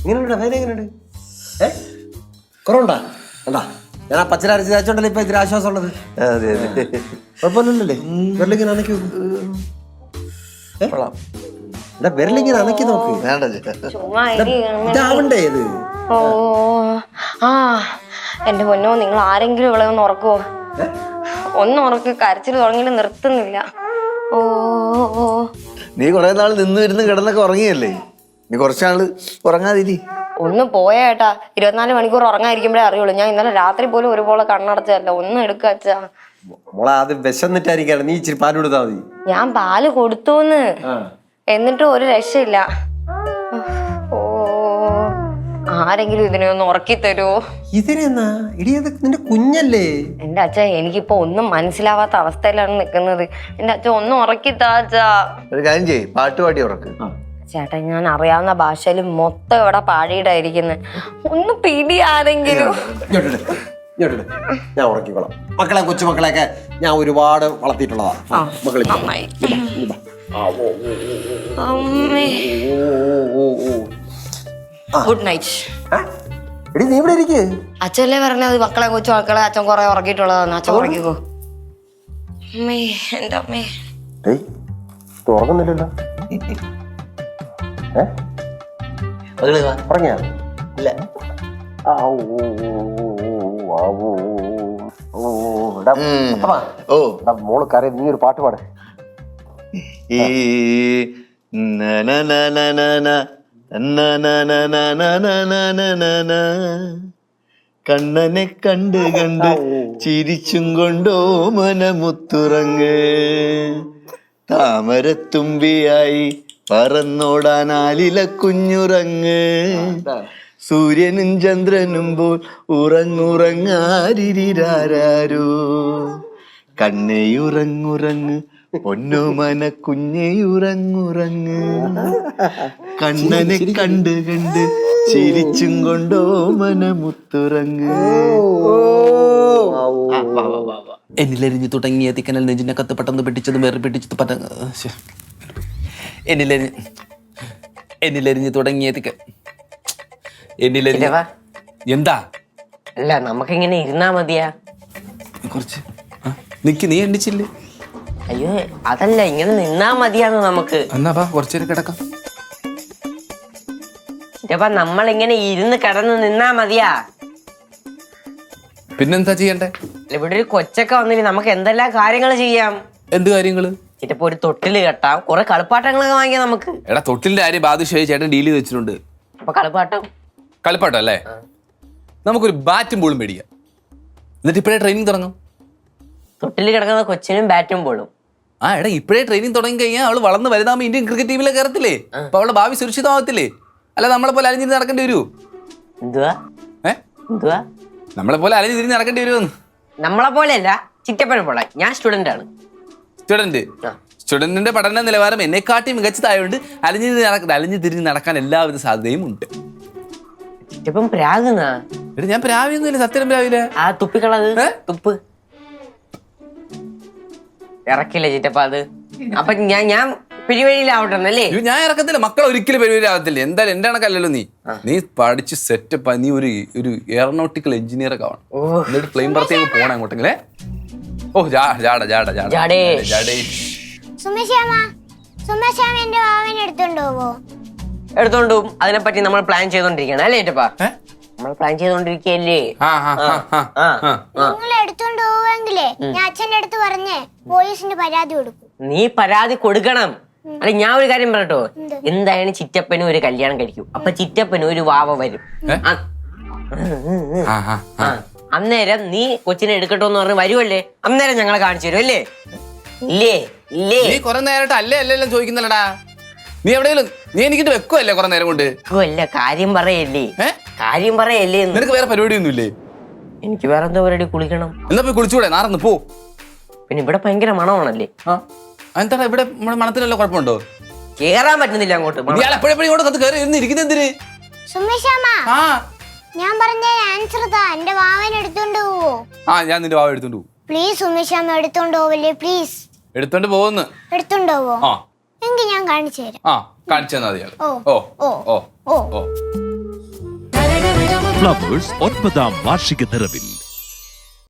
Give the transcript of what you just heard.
ഇങ്ങനെയുണ്ട് വേദന എങ്ങനെയുണ്ട്? ഏ? കുറവുണ്ടാ? കണ്ടാ ഞാൻ ആ പച്ചര അരച്ച് തേച്ചോണ്ടല്ലേ ഇപ്പൊ ഇത്തിരി ആശ്വാസം ഉള്ളത്? അതെ അതെ. കുഴപ്പമില്ലല്ലേ വിരലിങ്ങനെ അനക്കി നോക്ക് എടാ വിരലിങ്ങനെ അനക്കി നോക്ക് ഇതാവണ്ടേ ഇത് ഓ ആ എന്റെ മുന്നോ നിങ്ങൾ ആരെങ്കിലും ഇവിടെ ഒന്ന് ഉറക്കുവോ ഒന്ന് ഉറക്കി കരച്ചിൽ തുടങ്ങിയിട്ട് നിർത്തുന്നില്ല. ഓ ഓ നീ കുറെ നാൾ നിന്ന് ഇരുന്ന് കിടന്നൊക്കെ ഉറങ്ങിയല്ലേ? നീ കുറച്ചാൾ ഉറങ്ങാതിരി ഒന്ന് പോയേട്ടാ ഇരുപത്തിനാല് മണിക്കൂർ ഉറങ്ങാതിരിക്കുമ്പോഴേ അറിയുള്ളൂ. ഞാൻ ഇന്നലെ രാത്രി പോലും ഒരുപോലെ കണ്ണടച്ചതല്ല. ഒന്നും എടുക്കാച്ചാ മോളെ അത് വിശന്നിട്ടായിരിക്കാണ്. നീ ഇച്ചിരി പാൽ കൊടുത്താ മതി. ഞാൻ പാൽ കൊടുത്തൂന്ന്. എന്നിട്ടും ഒരു രക്ഷയില്ല. ഓ ആരെങ്കിലും ഇതിനെ ഒന്ന് ഉറക്കി തരുമോ ഇതിനെന്നാ? ഇടി അത് നിന്റെ കുഞ്ഞല്ലേ? എന്റെ അച്ഛൻ എനിക്കിപ്പോ ഒന്നും മനസ്സിലാവാത്ത അവസ്ഥയിലാണ് നിൽക്കുന്നത് എന്റെ അച്ഛൻ ഒന്നും ഉറക്കി അച്ഛാ. ഒരു കാര്യം ചെയ്യ്. പാട്ട് പാടി ഉറക്ക്. ചേട്ടൻ ഞാൻ അറിയാവുന്ന ഭാഷയിൽ മൊത്തം ഇവിടെ പാടിയിട്ടായിരിക്കുന്നത് ഒന്ന് പിടിയാരെങ്കിലും ഞാൻ ഉറക്കിക്കോളാം. മക്കളെ കൊച്ചുമക്കളെയൊക്കെ ഞാൻ ഒരുപാട് വളർത്തിയിട്ടുള്ളതാണ് ഗുഡ് നൈറ്റ് നീ ഇവിടെ ഇരിക്കേ? അച്ഛല്ലേ പറഞ്ഞത്? മക്കളെ കൊച്ചു മക്കളെ അച്ഛൻ കുറെ ഉറക്കിയിട്ടുള്ളതാണ് അച്ഛൻ ഉറക്കിക്കോ. അമ്മേ ഉറങ്ങുന്നില്ലല്ലോ. പറഞ്ഞ ഇല്ല മോൾ കറിയ നീ ഒരു പാട്ട് പാട് ഈ കണ്ണനെ കണ്ട് കണ്ട് ചിരിച്ചും കൊണ്ടോ മനമുത്തുറങ്ങ് താമരത്തുമ്പിയായി പറന്നോടാനാലില കുഞ്ഞുറങ്ങ്. സൂര്യനും ചന്ദ്രനും പോൽ ഉറങ്ങുറങ്ങാരിരാരോ കണ്ണയുറങ്ങുറങ്ങ് പൊന്നുമന കുഞ്ഞയുറങ്ങുറങ്ങ്. കണ്ണനെ കണ്ട് കണ്ട് ചിരിച്ചും കൊണ്ടോ മനമുത്തുറങ്ങ്. എന്നിലെരിഞ്ഞു തുടങ്ങിയ തിക്കനൽ നെഞ്ചിനെ കത്ത് പെട്ടെന്ന് പെട്ടിച്ചതും വേറെ പെട്ടിച്ചത് പറ്റ. എന്നിലെരി എന്നിലെരിഞ്ഞ് തുടങ്ങിയ തിക്ക എന്നിലെരിഞ്ഞ ഇല്ലവാ. എന്താ? അല്ല നമുക്കിങ്ങനെ ഇരുന്നാ മതിയാ. കുറച്ച്. ആ, നിക്ക് നീ എണ്ണിച്ചില്ലേ? അയ്യോ അതല്ല ഇങ്ങനെ നിന്നാ മതിയാന്ന് നമുക്ക്. എന്നാ വാ കുറച്ചേരം കിടക്കാം. നമ്മൾ നമ്മളിങ്ങനെ ഇരുന്ന് കിടന്ന് നിന്നാ മതിയാ. പിന്നെന്താ ചെയ്യണ്ടേ? ഇവിടെ ഒരു കൊച്ചൊക്കെ വന്നില്ലേ നമുക്ക് എന്തെല്ലാം കാര്യങ്ങൾ ചെയ്യാം? എന്ത് കാര്യങ്ങൾ? ചിലപ്പോ ഒരു തൊട്ടിൽ കെട്ടാം. കുറെ കളിപ്പാട്ടങ്ങളൊക്കെ വാങ്ങിയ നമുക്ക്. എടാ തൊട്ടിലിന്റെ കാര്യം ബാദുഷായി ചേട്ടൻ ഡീൽ ചെയ്ത് വെച്ചിട്ടുണ്ട്. അപ്പൊ കളിപ്പാട്ടം? കളിപ്പാട്ടം അല്ലേ? നമുക്കൊരു ബാറ്റും ബോളും മേടിക്കാം. എന്നിട്ട് ഇപ്പോഴേ ട്രെയിനിങ് തുടങ്ങും. തൊട്ടിൽ കിടക്കുന്ന കൊച്ചിനും ബാറ്റും ബോളും. ആ എടാ ഇപ്പോഴേ ട്രെയിനിങ് തുടങ്ങി കഴിഞ്ഞാൽ അവൾ വളർന്ന് വലുതാകുമ്പോൾ ഇന്ത്യൻ ക്രിക്കറ്റ് ടീമിലെ കയറത്തില്ലേ? അപ്പൊ അവളുടെ ഭാവി സുരക്ഷിതമാകത്തില്ലേ അല്ല നമ്മളെ പോലെ അലഞ്ഞിരുന്ന് നടക്കേണ്ടി വരുമോ എന്തുവാ? ഏ? എന്തുവാ? നമ്മളെ പോലെ അലഞ്ഞിരുന്ന് നടക്കേണ്ടി വരുമോ നമ്മളെ പോലെയല്ല ചിറ്റപ്പനെ പോലെ. ഞാൻ സ്റ്റുഡന്റ് ആണ്. സ്റ്റുഡന്റ്. സ്റ്റുഡന്റിന്റെ പഠന നിലവാരം എന്നെക്കാട്ടി മികച്ചതായതുകൊണ്ട് അലിഞ്ഞു നടക്ക അലിഞ്ഞു തിരിഞ്ഞ് നടക്കാൻ എല്ലാവിധ സാധ്യതയും ഉണ്ട്. ചിറ്റപ്പം പ്രാകുന്നാ എടാ ഞാൻ പ്രാവിയൊന്നുമില്ല. സത്യം പ്രാവില്ല ആ തുപ്പിക്കളത്? തുപ്പ്. ഇറക്കില്ല ചിറ്റപ്പ അത്? അപ്പൊ ഞാൻ ഞാൻ പിരിവഴിയിലാവട്ടെ അയ്യോ ഞാൻ ഇറക്കത്തില്ല. മക്കൾ ഒരിക്കലും പരിപാടിയാവത്തില്ല എന്തായാലും എന്റെ കണക്കല്ലല്ലോ നീ. നീ പഠിച്ച് സെറ്റപ്പ് നീ ഒരു ഒരു എയറോനോട്ടിക്കൽ എഞ്ചിനീയർ ഒക്കെ ആവണം. എന്നിട്ട് പ്ലെയിൻ പറത്തേക്ക് പോകണം അങ്ങോട്ടെങ്കിലേ. ഓ ജാട ജാട ജാട. ജാടേഷ്. ജാടേഷ് സുമശ്യാമ സുമശ്യാമ എന്റെ വാവനെ എടുത്തോണ്ട് പോവോ? എടുത്തോണ്ട് അതിനെപ്പറ്റി നമ്മൾ പ്ലാൻ ചെയ്തോണ്ടിരിക്കണം അല്ലേ ചിറ്റപ്പ ഏ? നമ്മൾ പ്ലാൻ ചെയ്തോണ്ടിരിക്കല്ലേ ആ ആ ആ ആ ആ ആ നിങ്ങൾ എടുത്തോണ്ട് പോവെങ്കിലേ ഞാൻ അച്ഛന്റെ അടുത്ത് പറഞ്ഞേ പോലീസിന് പരാതി കൊടുക്കും. നീ പരാതി കൊടുക്കണം. അല്ല ഞാൻ ഒരു കാര്യം പറയട്ടോ. എന്തായാലും ചിറ്റപ്പനും ഒരു കല്യാണം കഴിക്കും. അപ്പൊ ചിറ്റപ്പനും ഒരു വാവ വരും. ആ ആ. ആ. അന്നേരം നീ കൊച്ചിനെ എടുക്കട്ടോ എന്ന് പറഞ്ഞ് വരുമല്ലേ അന്നേരം ഞങ്ങളെ കാണിച്ചു തരും അല്ലേ? ഇല്ലേ ഇല്ലേ? നീ കുറെ നേരമായിട്ട് അല്ലേ അല്ലേ എല്ലാം ചോദിക്കുന്നല്ലടാ? നീ എവിടെയെങ്കിലും നീ എനിക്കിട്ട് വെക്കുവല്ലേ കുറെ നേരം കൊണ്ട്? ഓ, കാര്യം പറയല്ലേ. ഏ? കാര്യം പറയല്ലേ എന്ന്. നിനക്ക് വേറെ പരിപാടി പരിപാടിയൊന്നുമില്ലേ? എനിക്ക് വേറെ എന്തോ പരിപാടി കുളിക്കണം. എന്നാ പോയി കുളിച്ചൂടെ നാറന്ന് പോ. പിന്നെ ഇവിടെ ഭയങ്കര മണമാണല്ലേ? ആ എന്താ ഇവിടെ നമ്മുടെ മണത്തിലല്ലോ കുഴപ്പമുണ്ടോ? കേറാൻ പറ്റുന്നില്ല അങ്ങോട്ട് മണം. ഇയാൾ എപ്പോഴെപ്പോഴും ഇങ്ങോട്ട് കത്ത് കയറി ഇരുന്ന് ഇരിക്കുന്നത് എന്തിന് ആ. ഞാൻ പറഞ്ഞ ആൻസർ താ എന്റെ വാവൻ എടുത്തോണ്ട് പോവോ? ആ ഞാൻ നിന്റെ വാവ എടുത്തോണ്ട് പോകും പ്ലീസ് ഉണ്ണിശാമ എടുത്തോണ്ട് പോവല്ലേ? പ്ലീസ് എടുത്തോണ്ട് പോവുന്നു എടുത്തോണ്ട് പോവോ? ആ. എങ്കിൽ ഞാൻ കാണിച്ചു തരാം. ആ കാണിച്ചു തന്നാ ഓ ഓ ഓ ഓ ഫ്ലവേഴ്സ് ഒൻപതാം വാർഷിക നിറവിൽ.